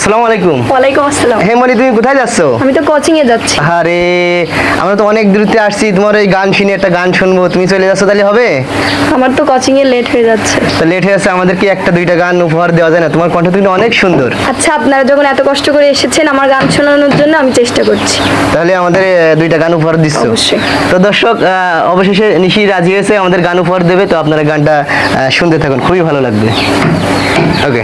আসসালামু আলাইকুম। ওয়ালাইকুম আসসালাম। হে মনি তুমি কোথায় যাচ্ছ? আমি তো কোচিং এ যাচ্ছি। আরে আমরা তো অনেক দূরতে আসছি তোমার এই গান শুনে একটা গান শুনব তুমি চলে যাচ্ছ তাহলে হবে? আমার তো কোচিং এ লেট হয়ে যাচ্ছে। তো লেট হয়ে যাচ্ছে আমাদেরকে একটা দুইটা গান উপহার দেওয়া যায় না তোমার কণ্ঠ কিন্তু অনেক সুন্দর। আচ্ছা আপনারা যখন এত কষ্ট করে এসেছেন আমার গান শোনানোর জন্য আমি চেষ্টা করছি। তাহলে আমাদের দুইটা গান উপহার দিচ্ছ। অবশ্যই। তো দর্শক অবশেষে নিশি রাজি হয়েছে আমাদের গান উপহার দেবে তো আপনারা গানটা শুনতে থাকুন খুবই ভালো লাগবে। ওকে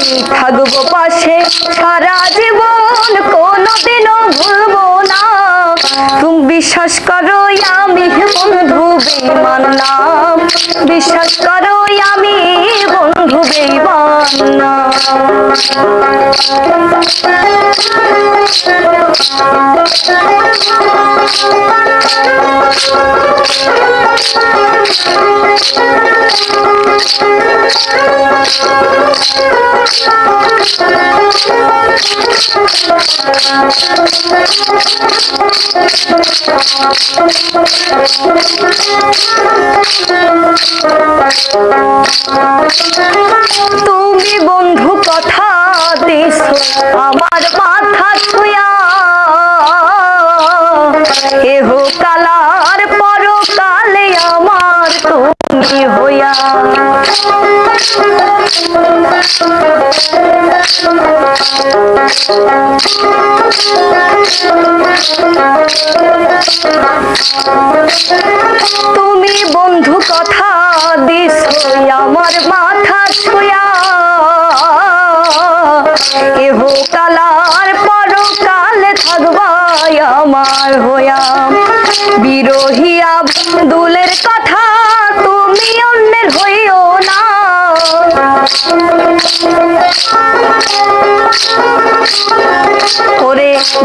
আমি থাকব পাশে সারা জীবন, কোনোদিনও ভুলবো না। তুমি বিশ্বাস করো, আমি বন্ধু বেমান না। বিশ্বাস করো, আমি বন্ধু বেমান না। তুমি বন্ধু কথা দিস আমার মাথা ছুঁয়া। এহ কালার পরকালে আমার তুমি হইয়া। তুমি বন্ধু কথা দিস আমার মাথা ছুঁয়া। এহ কালার, পরকাল থাকবাই আমার হইয়া। বিরহিয়া দুলের কথা তুমি অন্যের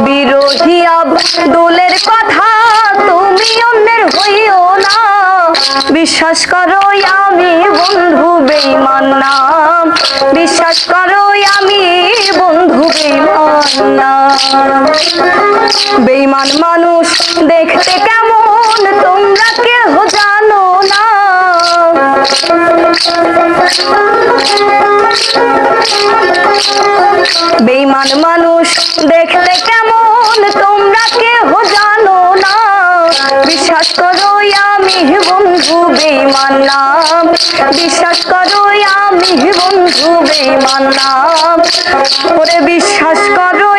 বিরোধী আব্দুলের কথা তুমি অন্যের হইও না। বিশ্বাস করো আমি বন্ধু বেইমান না। বিশ্বাস করো আমি বন্ধু বেইমান বেইমান মানুষ দেখতে কেমন, তোমরা কেহ জানো না। বেইমান মানুষ দেখতে কেমন? তোমরা কেহ জানো না। বিশ্বাস করো আমি বন্ধু বেইমান নাম। বিশ্বাস করো আমি বন্ধু বেইমান নাম। ওরে বিশ্বাস করো